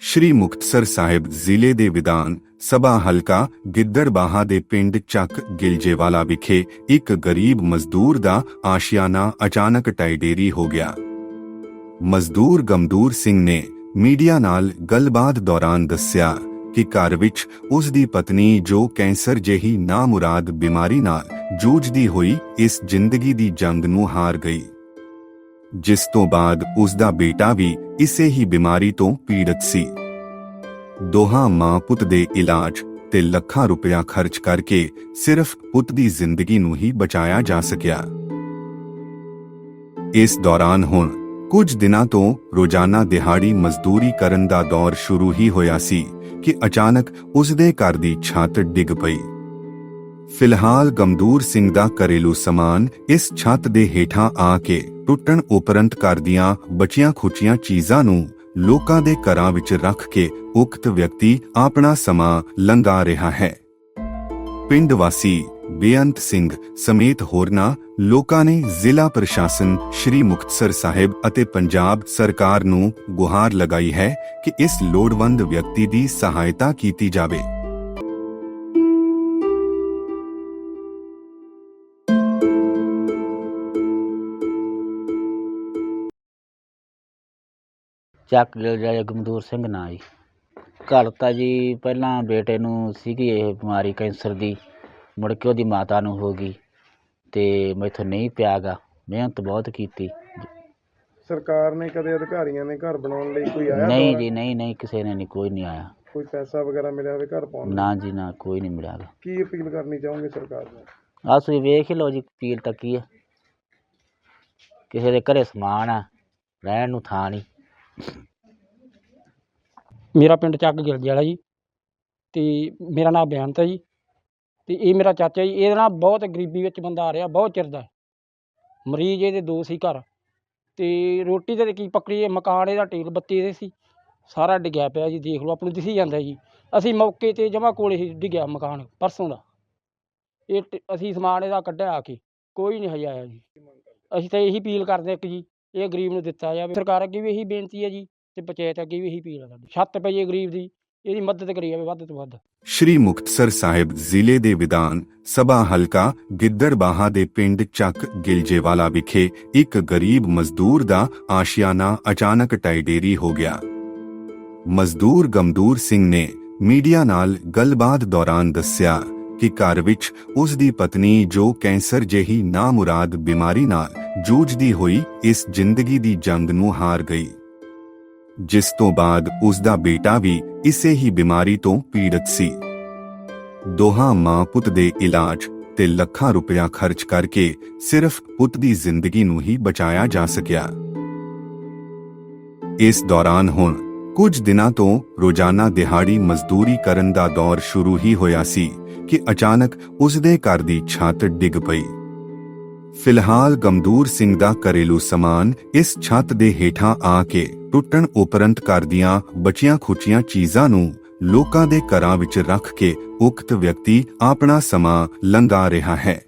ਸ਼੍ਰੀ ਮੁਕਤਸਰ ਸਾਹਿਬ ਜ਼ਿਲ੍ਹੇ ਦੇ ਵਿਧਾਨ ਸਭਾ ਹਲਕਾ ਗਿੱਦੜਬਾਹਾ ਦੇ ਪਿੰਡ ਚੱਕ ਗਿਲਜੇਵਾਲਾ ਵਿਖੇ ਇੱਕ ਗਰੀਬ ਮਜ਼ਦੂਰ ਦਾ ਆਸ਼ਿਆਨਾ ਅਚਾਨਕ ਟਾਈਡੇਰੀ ਹੋ ਗਿਆ। ਮਜ਼ਦੂਰ ਗਮਦੂਰ ਸਿੰਘ ਨੇ ਮੀਡੀਆ ਨਾਲ ਗੱਲਬਾਤ ਦੌਰਾਨ ਦੱਸਿਆ ਕਿ ਘਰ ਵਿੱਚ ਉਸ ਦੀ ਪਤਨੀ ਜੋ ਕੈਂਸਰ ਜਿਹੀ ਨਾਮੁਰਾਦ ਬਿਮਾਰੀ ਨਾਲ ਜੂਝਦੀ ਹੋਈ ਇਸ ਜ਼ਿੰਦਗੀ ਦੀ ਜੰਗ ਨੂੰ ਹਾਰ ਗਈ। ਜਿਸ ਤੋਂ ਬਾਅਦ ਉਸ ਦਾ ਬੇਟਾ ਵੀ ਇਸੇ ਹੀ ਬਿਮਾਰੀ ਤੋਂ ਪੀੜਤ ਸੀ। ਦੋਹਾਂ ਮਾਂ ਪੁੱਤ ਦੇ ਇਲਾਜ ਤੇ ਲੱਖਾਂ ਰੁਪਇਆ ਖਰਚ ਕਰਕੇ ਸਿਰਫ ਪੁੱਤ ਦੀ ਜ਼ਿੰਦਗੀ ਨੂੰ ਹੀ ਬਚਾਇਆ ਜਾ ਸਕਿਆ। ਇਸ ਦੌਰਾਨ ਹੁਣ ਕੁਝ ਦਿਨਾਂ ਤੋਂ ਰੋਜ਼ਾਨਾ ਦਿਹਾੜੀ ਮਜ਼ਦੂਰੀ ਕਰਨ ਦਾ ਦੌਰ ਸ਼ੁਰੂ ਹੀ ਹੋਇਆ ਸੀ ਕਿ ਅਚਾਨਕ ਉਸ ਦੇ ਘਰ ਦੀ ਛੱਤ ਡਿੱਗ ਪਈ। ਫਿਲਹਾਲ ਗਮਦੂਰ ਸਿੰਘ ਦਾ ਘਰੇਲੂ ਸਮਾਨ ਇਸ ਛੱਤ ਦੇ ਹੇਠਾਂ ਆ ਕੇ ਟੁੱਟਣ ਉਪਰੰਤ ਕਰਦੀਆਂ ਬਚੀਆਂ ਖੁਚੀਆਂ ਚੀਜ਼ਾਂ ਨੂੰ ਲੋਕਾਂ ਦੇ ਘਰਾਂ ਵਿੱਚ ਰੱਖ ਕੇ ਉਕਤ ਵਿਅਕਤੀ ਆਪਣਾ ਸਮਾਂ ਲੰਘਾ ਰਿਹਾ ਹੈ। ਪਿੰਡ ਵਾਸੀ ਬੇਅੰਤ ਸਿੰਘ ਸਮੇਤ ਹੋਰਨਾਂ ਲੋਕਾਂ ਨੇ ਜ਼ਿਲ੍ਹਾ ਪ੍ਰਸ਼ਾਸਨ, ਸ਼੍ਰੀ ਮੁਕਤਸਰ ਸਾਹਿਬ ਅਤੇ ਪੰਜਾਬ ਸਰਕਾਰ ਨੂੰ ਗੁਹਾਰ ਲਗਾਈ ਹੈ ਕਿ ਇਸ ਲੋੜਵੰਦ ਵਿਅਕਤੀ ਦੀ ਸਹਾਇਤਾ ਕੀਤੀ ਜਾਵੇ। ਚੱਕ ਗਿਲ ਜਾਏ ਗਮਦੂਰ ਸਿੰਘ ਨਾਂ ਜੀ। ਘਰ ਤਾਂ ਜੀ ਪਹਿਲਾਂ ਬੇਟੇ ਨੂੰ ਸੀਗੀ ਇਹ ਬਿਮਾਰੀ ਕੈਂਸਰ ਦੀ ਮੁੜ ਕੇ ਉਹਦੀ ਮਾਤਾ ਨੂੰ ਹੋ ਗਈ ਤੇ ਮੈਥੋਂ ਨਹੀਂ ਪਿਆਗਾ ਮਿਹਨਤ ਬਹੁਤ ਕੀਤੀ। ਸਰਕਾਰ ਨੇ ਕਦੇ ਅਧਿਕਾਰੀਆਂ ਨੇ ਘਰ ਬਣਾਉਣ ਲਈ ਕੋਈ ਆਇਆ ਨਹੀਂ? ਜੀ ਨਹੀਂ ਨਹੀਂ ਕਿਸੇ ਨੇ ਨਹੀਂ ਕੋਈ ਨਹੀਂ ਆਇਆ। ਕੋਈ ਪੈਸਾ ਵਗੈਰਾ ਮਿਲਿਆ ਹੋਵੇ ਘਰ ਪਾਉਣ ਲਈ? ਨਾ ਜੀ ਨਾ ਕੋਈ ਨਹੀਂ ਮਿਲਿਆਗਾ ਕੀ ਅਪੀਲ ਕਰਨੀ ਚਾਹੋਗੇ ਸਰਕਾਰ ਨੂੰ ਆ ਤੁਸੀਂ ਵੇਖ ਹੀ ਲਓ ਜੀ ਪੀਲ ਤਾਂ ਕੀ ਹੈ ਕਿਸੇ ਦੇ ਘਰੇ ਸਮਾਨ ਆ ਰਹਿਣ ਨੂੰ ਥਾਂ ਨਹੀਂ। ਮੇਰਾ ਪਿੰਡ ਚੱਕ ਗਿਲਜੇ ਵਾਲਾ ਜੀ ਤੇ ਮੇਰਾ ਨਾਮ ਬੇਅੰਤ ਹੈ ਜੀ ਤੇ ਇਹ ਮੇਰਾ ਚਾਚਾ ਜੀ, ਇਹਦੇ ਨਾਲ ਬਹੁਤ ਗਰੀਬੀ ਵਿੱਚ ਬੰਦਾ ਆ ਰਿਹਾ, ਬਹੁਤ ਚਿਰ ਦਾ। ਮਰੀਜ਼ ਇਹਦੇ ਦੋ ਸੀ ਘਰ ਤੇ ਰੋਟੀ ਤੇ ਕੀ ਪੱਕੜੀ, ਇਹ ਮਕਾਨ, ਇਹਦਾ ਟੇਲ ਬੱਤੀ ਇਹਦੇ ਸੀ, ਸਾਰਾ ਡਿੱਗਿਆ ਪਿਆ ਜੀ, ਦੇਖ ਲਓ ਆਪ ਨੂੰ ਦਿਸੀ ਜਾਂਦਾ ਜੀ। ਅਸੀਂ ਮੌਕੇ ਤੇ ਜਮਾ ਕੋਲੇ ਹੀ ਡਿੱਗਿਆ ਮਕਾਨ, ਪਰਸੋਂ ਦਾ। ਇਹ ਟ- ਅਸੀਂ ਸਮਾਨ ਇਹਦਾ ਕੱਢਿਆ ਆ ਕੇ, ਕੋਈ ਨਹੀਂ ਹਜੇ ਆਇਆ ਜੀ। ਅਸੀਂ ਤਾਂ ਇਹੀ ਅਪੀਲ ਕਰਦੇ ਹਾਂ ਇੱਕ ਜੀ ਇਹ ਗਰੀਬ ਨੂੰ ਦਿੱਤਾ ਜਾਵੇ। ਸਰਕਾਰ ਅੱਗੇ ਵੀ ਇਹੀ ਬੇਨਤੀ ਹੈ ਜੀ ਤੇ ਪੰਚਾਇਤ ਅੱਗੇ ਵੀ ਇਹੀ ਅਪੀਲ ਹੈ ਸਾਡੀ। ਛੱਤ ਪਈ ਹੈ ਗਰੀਬ ਦੀ, ਇਹਦੀ ਮਦਦ ਕਰੀ ਜਾਵੇ ਵੱਧ ਤੋਂ ਵੱਧ। ਸ਼੍ਰੀ ਮੁਕਤਸਰ ਸਾਹਿਬ ਜ਼ਿਲ੍ਹੇ ਦੇ ਵਿਧਾਨ ਸਭਾ ਹਲਕਾ ਗਿੱਦੜਬਾਹਾ ਦੇ ਪਿੰਡ ਚੱਕ ਗਿਲਜੇਵਾਲਾ ਵਿਖੇ ਇੱਕ ਗਰੀਬ ਮਜ਼ਦੂਰ ਦਾ ਆਸ਼ਿਆਨਾ ਅਚਾਨਕ ਟਾਈਡੇਰੀ ਹੋ ਗਿਆ। ਮਜ਼ਦੂਰ ਗਮਦੂਰ ਸਿੰਘ ਨੇ ਮੀਡੀਆ ਨਾਲ ਗੱਲਬਾਤ ਦੌਰਾਨ ਦੱਸਿਆ ਕਿ ਘਰ ਵਿੱਚ ਉਸ ਦੀ ਪਤਨੀ ਜੋ ਕੈਂਸਰ ਜਿਹੀ ਨਾਮੁਰਾਦ ਬਿਮਾਰੀ ਨਾਲ ਜੂਝਦੀ ਹੋਈ ਇਸ ਜ਼ਿੰਦਗੀ ਦੀ ਜੰਗ ਨੂੰ ਹਾਰ ਗਈ। ਜਿਸ ਤੋਂ ਬਾਅਦ ਉਸ ਦਾ ਬੇਟਾ ਵੀ ਇਸੇ ਹੀ ਬਿਮਾਰੀ ਤੋਂ ਪੀੜਤ ਸੀ। ਦੋਹਾਂ ਮਾਂ ਪੁੱਤ ਦੇ ਇਲਾਜ ਤੇ ਲੱਖਾਂ ਰੁਪਇਆ ਖਰਚ ਕਰਕੇ ਸਿਰਫ ਪੁੱਤ ਦੀ ਜ਼ਿੰਦਗੀ ਨੂੰ ਹੀ ਬਚਾਇਆ ਜਾ ਸਕਿਆ। ਇਸ ਦੌਰਾਨ ਹੁਣ ਕੁਝ ਦਿਨਾਂ ਤੋਂ ਰੋਜ਼ਾਨਾ ਦਿਹਾੜੀ ਮਜ਼ਦੂਰੀ ਕਰਨ ਦਾ ਦੌਰ ਸ਼ੁਰੂ ਹੀ ਹੋਇਆ ਸੀ ਕਿ ਅਚਾਨਕ ਉਸ ਦੇ ਘਰ ਦੀ ਛੱਤ ਡਿੱਗ ਪਈ। ਫਿਲਹਾਲ ਗਮਦੂਰ ਸਿੰਘ ਦਾ ਘਰੇਲੂ ਸਮਾਨ ਇਸ ਛੱਤ ਦੇ ਹੇਠਾਂ ਆ ਕੇ ਟੁੱਟਣ ਉਪਰੰਤ ਘਰ ਬਚੀਆਂ ਖੁਚੀਆਂ ਚੀਜ਼ਾਂ ਨੂੰ ਲੋਕਾਂ ਦੇ ਘਰਾਂ ਵਿੱਚ ਰੱਖ ਕੇ ਉਕਤ ਵਿਅਕਤੀ ਆਪਣਾ ਸਮਾਂ ਲੰਘਾ ਰਿਹਾ ਹੈ।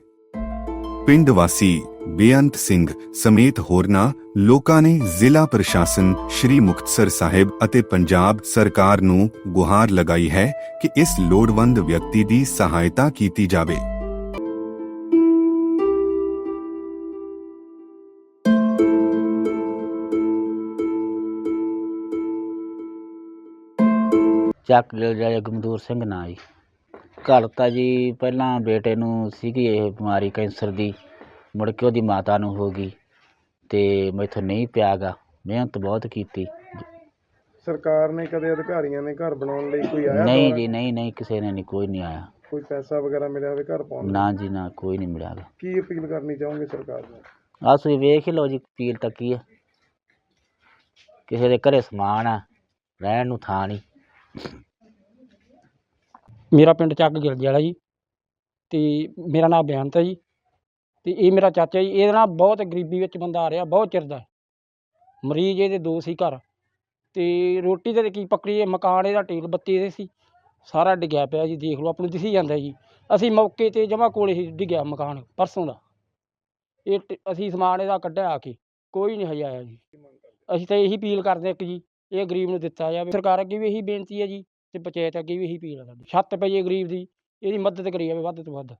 ਪਿੰਡ ਵਾਸੀ ਬੇਅੰਤ ਸਿੰਘ ਸਮੇਤ ਹੋਰਨਾਂ ਲੋਕਾਂ ਨੇ ਜ਼ਿਲ੍ਹਾ ਪ੍ਰਸ਼ਾਸਨ, ਸ਼੍ਰੀ ਮੁਕਤਸਰ ਸਾਹਿਬ ਅਤੇ ਪੰਜਾਬ ਸਰਕਾਰ ਨੂੰ ਗੁਹਾਰ ਲਗਾਈ ਹੈ ਕਿ ਇਸ ਲੋੜਵੰਦ ਵਿਅਕਤੀ ਦੀ ਸਹਾਇਤਾ ਕੀਤੀ ਜਾਵੇ। ਚੱਕ ਜਾਏ ਗਮਦੂਰ ਸਿੰਘ ਨਾਂ ਜੀ। ਘਰ ਤਾਂ ਜੀ ਪਹਿਲਾਂ ਬੇਟੇ ਨੂੰ ਸੀਗੀ ਇਹ ਬਿਮਾਰੀ ਕੈਂਸਰ ਦੀ ਮੁੜ ਕੇ ਉਹਦੀ ਮਾਤਾ ਨੂੰ ਹੋ ਗਈ ਤੇ ਮੈਥੋਂ ਨਹੀਂ ਪਿਆਗਾ ਮਿਹਨਤ ਬਹੁਤ ਕੀਤੀ। ਸਰਕਾਰ ਨੇ ਕਦੇ ਅਧਿਕਾਰੀਆਂ ਨੇ ਘਰ ਬਣਾਉਣ ਲਈ ਕੋਈ ਆਇਆ ਨਹੀਂ? ਜੀ ਨਹੀਂ ਨਹੀਂ ਕਿਸੇ ਨੇ ਨਹੀਂ ਕੋਈ ਨਹੀਂ ਆਇਆ। ਕੋਈ ਪੈਸਾ ਵਗੈਰਾ ਮਿਲਿਆ ਹੋਵੇ ਘਰ ਪਾਉਣ ਲਈ? ਨਾ ਜੀ ਨਾ ਕੋਈ ਨਹੀਂ ਮਿਲਿਆਗਾ ਕੀ ਅਪੀਲ ਕਰਨੀ ਚਾਹੋਗੇ ਸਰਕਾਰ ਨੂੰ ਆ ਤੁਸੀਂ ਵੇਖ ਹੀ ਲਓ ਜੀ ਪੀਲ ਤਾਂ ਕੀ ਹੈ ਕਿਸੇ ਦੇ ਘਰੇ ਸਮਾਨ ਆ ਰਹਿਣ ਨੂੰ ਥਾਂ ਨਹੀਂ। ਮੇਰਾ ਪਿੰਡ ਚੱਕ ਗਿਲਜੇ ਵਾਲਾ ਜੀ ਅਤੇ ਮੇਰਾ ਨਾਮ ਬੇਅੰਤ ਹੈ ਜੀ ਅਤੇ ਇਹ ਮੇਰਾ ਚਾਚਾ ਜੀ, ਇਹਦੇ ਨਾਲ ਬਹੁਤ ਗਰੀਬੀ ਵਿੱਚ ਬੰਦਾ ਆ ਰਿਹਾ, ਬਹੁਤ ਚਿਰ ਦਾ। ਮਰੀਜ਼ ਇਹਦੇ ਦੋ ਸੀ ਘਰ ਅਤੇ ਰੋਟੀ ਤਾਂ ਕੀ ਪਕੜੀ ਮਕਾਨ ਇਹਦਾ ਟੇਲ ਬੱਤੀ ਇਹਦੇ ਸੀ, ਸਾਰਾ ਡਿੱਗਿਆ ਪਿਆ ਜੀ, ਦੇਖ ਲਓ ਆਪਾਂ ਨੂੰ ਦਿਸੀ ਜਾਂਦਾ ਜੀ। ਅਸੀਂ ਮੌਕੇ ਤੇ ਜਮ੍ਹਾਂ ਕੋਲੇ ਹੀ ਡਿੱਗਿਆ ਮਕਾਨ, ਪਰਸੋਂ ਦਾ। ਇਹ ਟ- ਅਸੀਂ ਸਮਾਨ ਇਹਦਾ ਕੱਢਿਆ ਆ ਕੇ, ਕੋਈ ਨਹੀਂ ਹਜੇ ਆਇਆ ਜੀ। ਅਸੀਂ ਤਾਂ ਇਹੀ ਅਪੀਲ ਕਰਦੇ ਹਾਂ ਇੱਕ ਜੀ, ਇਹ ਗਰੀਬ ਨੂੰ ਦਿੱਤਾ ਜਾਵੇ। ਸਰਕਾਰ ਅੱਗੇ ਵੀ ਇਹੀ ਬੇਨਤੀ ਹੈ ਜੀ ਤੇ ਪੰਚਾਇਤ ਅੱਗੇ ਵੀ ਇਹੀ ਅਪੀਲ ਹੈ ਸਾਡੀ। ਛੱਤ ਪਈ ਹੈ ਗਰੀਬ ਦੀ, ਇਹਦੀ ਮਦਦ ਕਰੀ ਜਾਵੇ ਵੱਧ ਤੋਂ ਵੱਧ।